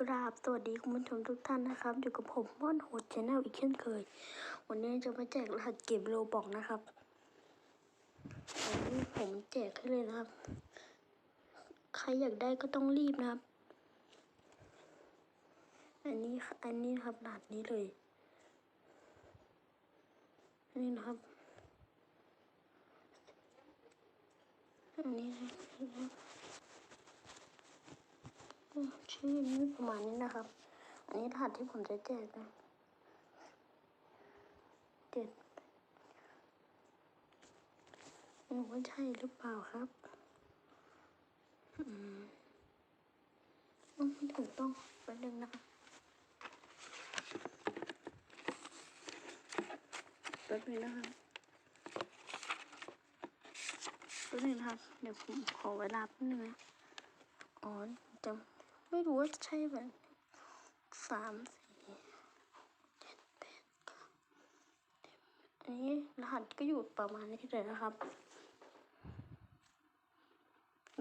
กราบสวัสดีคุณผู้ชมทุกท่านนะครับ อยู่กับผมม่อนโฮดชาแนลอีกเช่นเคย วันนี้จะมาแจกรหัสเก็บโลบอกนะครับวันนี้ผมแจกให้เลยนะครับ ใครอยากได้ก็ต้องรีบนะครับ อันนี้อันนี้นครับรหัสนี้เลยนนี้นะครับ อันนี้นะครับ ชื่อนี้ประมาณนี้นะครับ อันนี้รหัสที่ผมจะแจกนะเจ็ดไม่รู้ว่าใช่หรือเปล่าครับอืมอืมไม่ถูกต้องแป๊บนึงนะครับแป๊บนึงนะครับแป๊บนึงนะครับ เดี๋ยวผมขอเวลาแป๊บนึงนะอ๋อจะ ไม่รู้ว่าจะใช่แบบสามสี่เจ็ดแปดเก้าอันนี้รหัสก็อยู่ประมาณนี้เลยนะครับ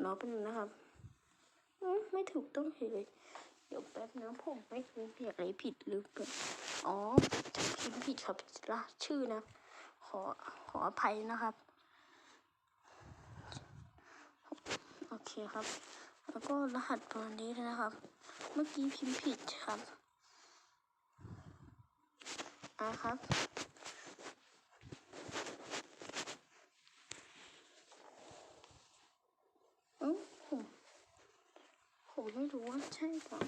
รอเป็นนะครับอืมไม่ถูกต้องเลยเดี๋ยวแป๊บนะผมไม่รู้เพียอะไรผิดหรือเปล่าอ๋อจะพิมพ์ผิดครับละชื่อนะ ขอขออภัยนะครับ โอเคครับ แล้วก็รหัสตัวนี้เลยนะครับ เมื่อกี้พิมพ์ผิดครับอ่าครับ เอ้าผมผมไม่รู้ว่าใช่เปล่า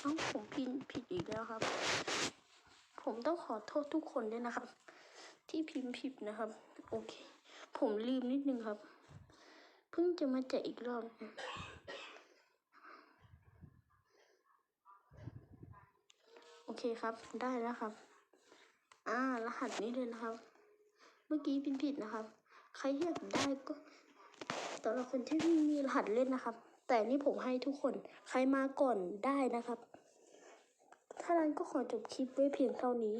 เอ้าผมพิมพ์ผิดอีกแล้วครับ ผมต้องขอโทษทุกคนด้วยนะครับ ที่พิมพ์ผิดนะครับ โอเค ผมลืมนิดนึงครับ พิ่งจะมาแจกอีกรอบนะโอเคครับ ได้แล้วครับ อ่า รหัสนี้เลยนะครับ เมื่อกี้พิมพ์ผิดนะครับ ใครอยากได้ก็สำหรับคนที่ไม่มีรหัสเล่นนะครับ แต่นี่ผมให้ทุกคน ใครมาก่อนได้นะครับ ถ้านั้นก็ขอจบคลิปไว้เพียงเท่านี้